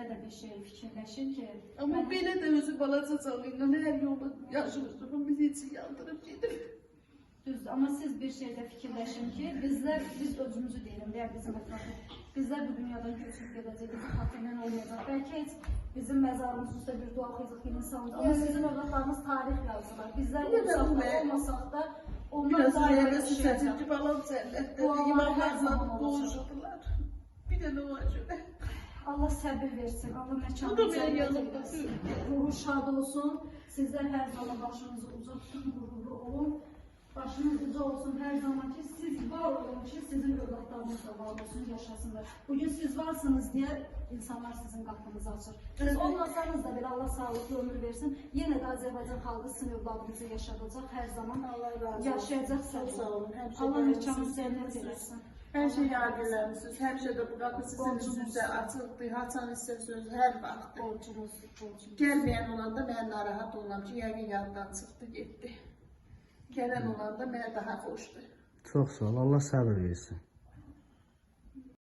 belə də bir şey fikirləşin ki, Ama mən- belə də özü balaca canıyla hər yolda yaşımızı biz için yandırıp gedir. Düzdür, amma siz bir şeydə fikirləşin ki, bizlər biz özümüzü deyirəm, deyər bizim ətrafı. Bizlər bu dünyadan köçüb gedəcək, bizim xatindən olmayacaq. Bəlkə heç bizim məzarımız üstə bir dua oxuyacaq bir insanımız, amma sizin övladlarınız tarix yazdılar. Bizlər Bir də olsaq da, olmasaq da onlar Biraz daima öyle yaşayacaq. süsletince falan cennette Bu Allah her imamlarla boğuşurdular. Bir ne var şöyle. Allah səbir versin, Allah Bu da məkanı benim cənnət yanımda eləsin. değil. Ruhu şad olsun. Sizler her zaman başınızı uca tutun, gururlu olun. Başınız uca olsun her zaman ki siz var olun ki sizin övladlarınız da var olsun, yaşasınlar. Bugün siz varsınız diye insanlar sizin kapınızı açır. Siz Evet. olmasanız da bir Allah sağlıklı ömür versin. Yine de Azerbaycan halkı sizin övladınızı yaşatacak her zaman. Allah razı olsun. Yaşayacak Çok sağ olun. Allah mekanı cennet eylesin. Her şey yargılarınız. Her şeyde bu kapı sizin üstünüze atıldı. Haçan isterseniz her vakti. Borcunuz, borcunuz. Gelmeyen olanda ben narahat olmam ki yəqin yaddan çıxdı, getdi. Gələn olanda mənə daha xoşdur. Çox sağ ol. Allah səbir versin.